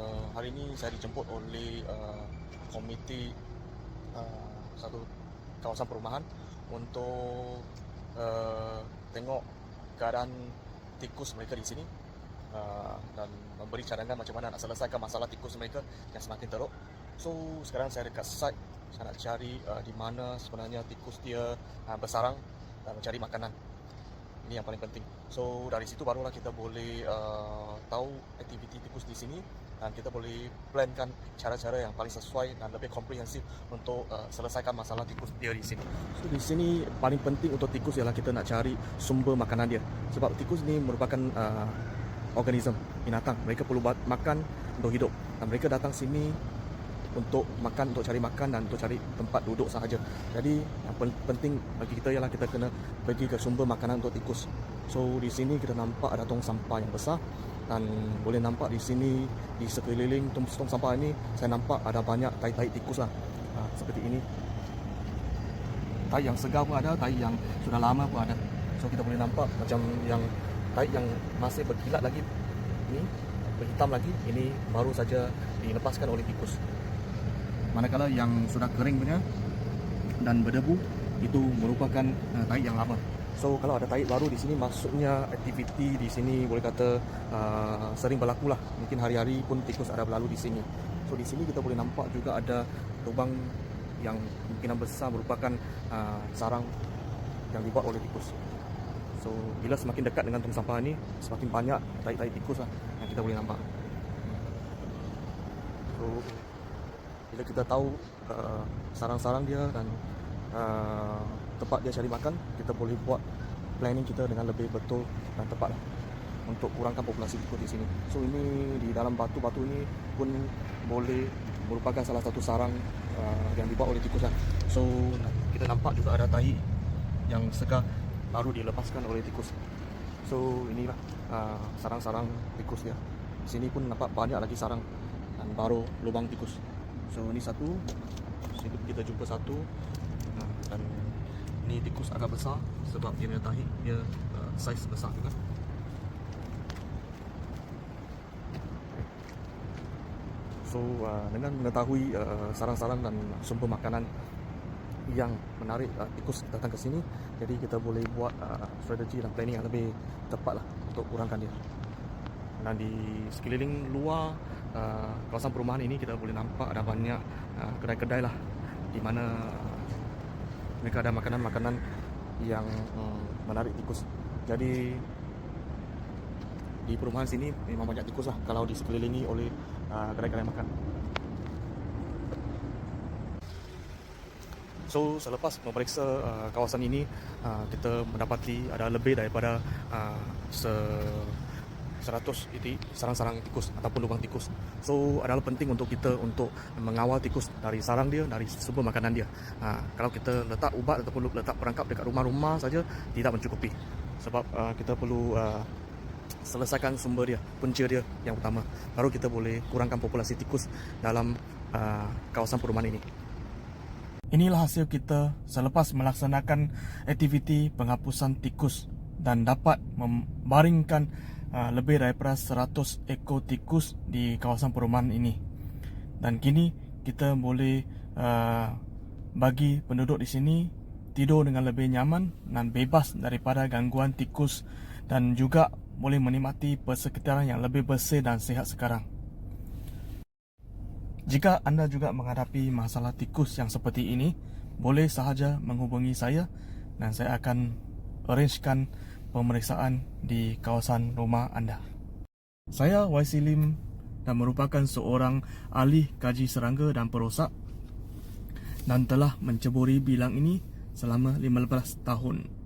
uh, hari ini saya dijemput oleh uh, komiti uh, satu kawasan perumahan untuk uh, tengok keadaan tikus mereka di sini uh, dan memberi cadangan macam mana nak selesaikan masalah tikus mereka yang semakin teruk. So sekarang saya dekat site saya nak cari uh, di mana sebenarnya tikus dia uh, bersarang dan mencari makanan. Ini yang paling penting. So dari situ barulah kita boleh uh, tahu aktiviti tikus di sini dan kita boleh plankan cara-cara yang paling sesuai dan lebih komprehensif untuk uh, selesaikan masalah tikus dia di sini. So di sini paling penting untuk tikus ialah kita nak cari sumber makanan dia. Sebab tikus ni merupakan uh, organisme binatang. Mereka perlu makan untuk hidup. Dan mereka datang sini untuk makan, untuk cari makan dan untuk cari tempat duduk sahaja. Jadi yang penting bagi kita ialah kita kena pergi ke sumber makanan untuk tikus. So di sini kita nampak ada tong sampah yang besar dan boleh nampak di sini di sekeliling tong, sampah ini saya nampak ada banyak tai-tai tikus lah. Ha, seperti ini. Tai yang segar pun ada, tai yang sudah lama pun ada. So kita boleh nampak macam yang tai yang masih berkilat lagi ini berhitam lagi ini baru saja dilepaskan oleh tikus manakala yang sudah kering punya dan berdebu itu merupakan uh, tahi yang lama. So kalau ada tahi baru di sini maksudnya aktiviti di sini boleh kata uh, sering berlaku lah. Mungkin hari-hari pun tikus ada berlalu di sini. So di sini kita boleh nampak juga ada lubang yang kemungkinan besar merupakan uh, sarang yang dibuat oleh tikus. So bila semakin dekat dengan tong sampah ini semakin banyak tahi-tahi tikus lah yang kita boleh nampak. So bila kita tahu uh, sarang-sarang dia dan uh, tempat dia cari makan, kita boleh buat planning kita dengan lebih betul dan tepat lah untuk kurangkan populasi tikus di sini. So ini di dalam batu-batu ini pun boleh merupakan salah satu sarang uh, yang dibuat oleh tikus lah. So kita nampak juga ada tahi yang segar baru dilepaskan oleh tikus. So inilah uh, sarang-sarang tikus dia. Di sini pun nampak banyak lagi sarang dan baru lubang tikus. So ini satu Sini kita jumpa satu Ha, Dan ini tikus agak besar Sebab dia punya tahi Dia uh, saiz besar juga. So uh, dengan mengetahui uh, sarang-sarang dan sumber makanan yang menarik uh, tikus datang ke sini jadi kita boleh buat uh, strategi dan planning yang lebih tepat lah untuk kurangkan dia. Dan di sekeliling luar uh, kawasan perumahan ini kita boleh nampak ada banyak uh, kedai-kedai lah di mana mereka ada makanan-makanan yang um, menarik tikus. Jadi di perumahan sini memang banyak tikus lah kalau di sekelilingi oleh uh, kedai-kedai makan. So selepas memeriksa uh, kawasan ini uh, kita mendapati ada lebih daripada uh, se 100 itu sarang-sarang tikus ataupun lubang tikus. So adalah penting untuk kita untuk mengawal tikus dari sarang dia, dari sumber makanan dia. Ha, kalau kita letak ubat ataupun letak perangkap dekat rumah-rumah saja tidak mencukupi. Sebab uh, kita perlu uh, selesaikan sumber dia, punca dia yang utama. Baru kita boleh kurangkan populasi tikus dalam uh, kawasan perumahan ini. Inilah hasil kita selepas melaksanakan aktiviti penghapusan tikus dan dapat membaringkan uh, lebih daripada 100 ekor tikus di kawasan perumahan ini. Dan kini kita boleh uh, bagi penduduk di sini tidur dengan lebih nyaman dan bebas daripada gangguan tikus dan juga boleh menikmati persekitaran yang lebih bersih dan sihat sekarang. Jika anda juga menghadapi masalah tikus yang seperti ini, boleh sahaja menghubungi saya dan saya akan arrangekan pemeriksaan di kawasan rumah anda. Saya YC Lim dan merupakan seorang ahli kaji serangga dan perosak dan telah menceburi bilang ini selama 15 tahun.